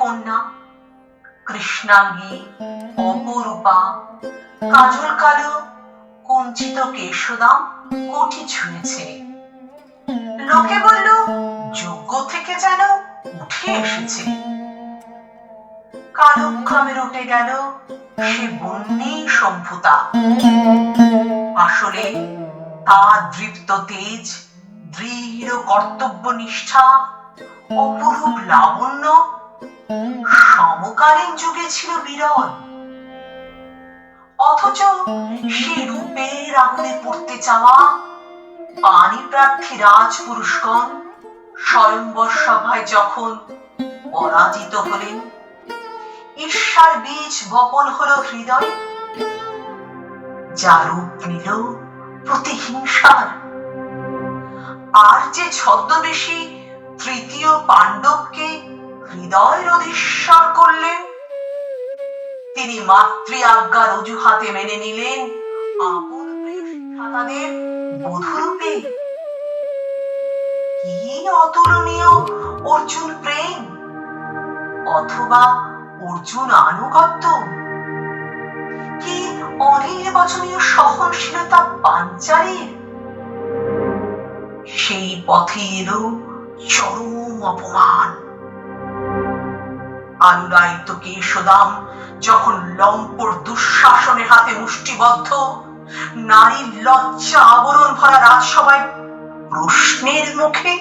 কন্যা, কৃষ্ণাঙ্গী, অপরূপা, কাজল কালো, কুঞ্চিত কেশদাম, কোটি ছুঁয়েছে। লোকে বলল যোগ্য থেকে যেন উঠে এসেছে। কালক্রমে রটে গেল সে বন্যী সম্ভুতা আসলে তার দৃপ্ত তেজ, দৃঢ় কর্তব্য নিষ্ঠা অপরূপ লাবণ্য সমকালীন যুগে ছিল বিরল। অথচ সে রূপের আগুনে পড়তে চাওয়া পানি প্রার্থী রাজপুরুষগণ স্বয়ংবর সভায় যখন পরাজিত হলেন, ঈর্ষার বীজ বপন হলো হৃদয়। যা রূপ নিল প্রতিহিংসার। আর যে ছদ্মবেশী তৃতীয় পাণ্ডবকে হৃদয় অধীশ্বর করলেন। তিনি মাতৃ আজ্ঞার অজুহাতে মেনে নিলেন আপন প্রিয় বধূরূপে। কি অতুলনীয় অর্জুন প্রেম, অথবা অর্জুন আনুগত্য। কি অনির্বাচনীয় সহনশীলতা পাঞ্চালীর। সেই পথে এলো চরম অপমান। আনুরায়িত কেশদাম, যখন লম্পট দুঃশাসনের হাতে মুষ্টিবদ্ধ, নারীর লজ্জা আবরণ ভরা রাজসভায় প্রশ্নের মুখে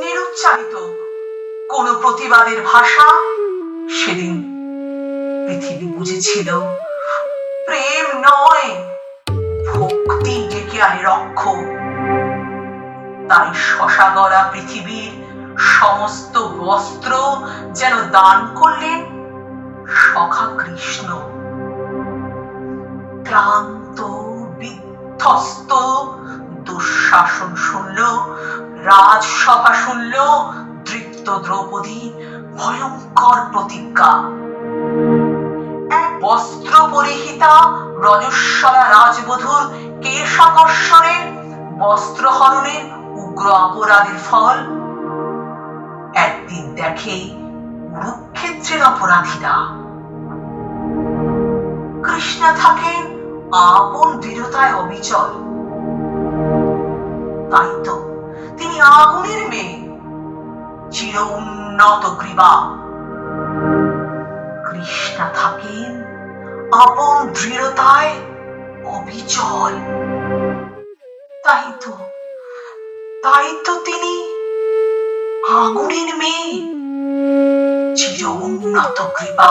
নিরুচ্চারিত কোন প্রতিবাদের ভাষা সেদিন পৃথিবী বুঝেছিল। প্রেম নয়, ভক্তি ডেকে আনে রক্ষ। তাই শশাগরা পৃথিবীর সমস্ত বস্ত্র যেন দান করলেন সখা কৃষ্ণ। ক্লান্ত, বিধ্বস্ত, দুঃশাসন শুনল, রাজসভা শুনল, দৃপ্ত দ্রৌপদী ভয়ঙ্কর প্রতিজ্ঞা। বস্ত্র পরিহিতা রজস্বলা রাজবধূর কেশাকর্ষণের বস্ত্র হরণের উগ্র অপরাধের ফল। একদিন দেখে কুরুক্ষেত্রের অপরাধীরা। কৃষ্ণা থাকেন আপন দৃঢ়তায় অবিচল। তাই তো তিনি আগুনের মেয়ে। চির উন্নত গ্রীবা কৃষ্ণা থাকেন আপন দৃঢ়তায় অবিচল। তাই তো তাই তো তিনি আগুনের মেয়ে। চির উন্নত কৃপা।